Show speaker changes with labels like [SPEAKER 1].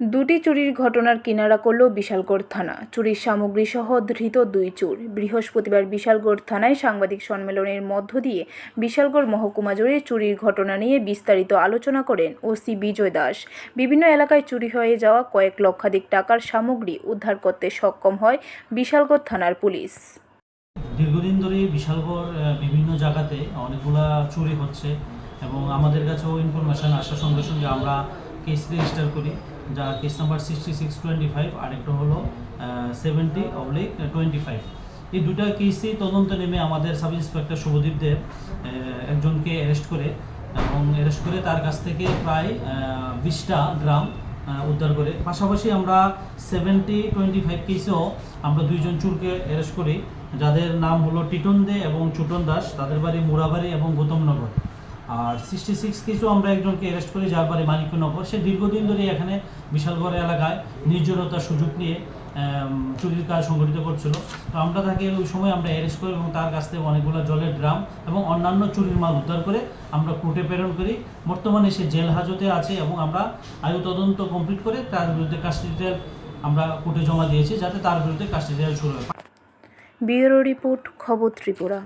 [SPEAKER 1] দুটি চুরির ঘটনার কিনারা করল বিশালগড় থানা। চুরির সামগ্রী সহ ধৃত দুই চোর। বৃহস্পতিবার বিশালগড় থানায় সাংবাদিক সম্মেলনের মধ্য দিয়ে বিশালগড় মহকুমা জুড়ে চুরির ঘটনা নিয়ে বিস্তারিত আলোচনা করেন ওসি বিজয় দাস। বিভিন্ন এলাকায় চুরি হয়ে যাওয়া কয়েক লক্ষাধিক টাকার সামগ্রী উদ্ধার করতে সক্ষম হয় বিশালগড় থানার পুলিশ।
[SPEAKER 2] দীর্ঘদিন ধরে বিশালগড় বিভিন্ন জায়গাতে অনেকগুলা চুরি হচ্ছে এবং আমাদের কাছেও ইনফরমেশান আসার সঙ্গে সঙ্গে আমরা কেস রেজিস্টার করি, যা case number sixty six twenty five আরেকটা হলো সেভেন্টি অবলিক টোয়েন্টি ফাইভ এই দুটা কেসেই তদন্ত নেমে আমাদের সাব ইন্সপেক্টর শুভদীপ দেব একজনকে অ্যারেস্ট করে এবং অ্যারেস্ট করে তার কাছ থেকে প্রায় বিশটা গ্রাম উদ্ধার করে। পাশাপাশি আমরা সেভেন্টি টোয়েন্টি ফাইভ কেসেও আমরা দুইজন চুরকে অ্যারেস্ট করি, যাদের নাম হলো টিটন দে এবং চুটন দাস। তাদের বাড়ি মুরাবাড়ি এবং গৌতমনগর। আর সিক্সটি সিক্স কেসেও আমরা একজনকে অ্যারেস্ট করি যার বাড়ি মানিকনগর। সে দীর্ঘদিন ধরে এখানে বিশালগড় এলাকায় নির্জনতার সুযোগ নিয়ে চুরির কাজ সংগঠিত করছিল। তো আমরা তাকে ওই সময় আমরা অ্যারেস্ট করি এবং তার কাছ থেকে অনেকগুলো জলের ড্রাম এবং অন্যান্য চুরির মাল উদ্ধার করে আমরা কোর্টে প্রেরণ করি। বর্তমানে সে জেল হাজতে আছে এবং আমরা আয়ু তদন্ত কমপ্লিট করে তার বিরুদ্ধে কাস্টিডিয়াল আমরা কোর্টে জমা দিয়েছি যাতে তার বিরুদ্ধে কাস্টিডিয়াল শুরু হয়।
[SPEAKER 1] ব্যুরো রিপোর্ট, খবর ত্রিপুরা।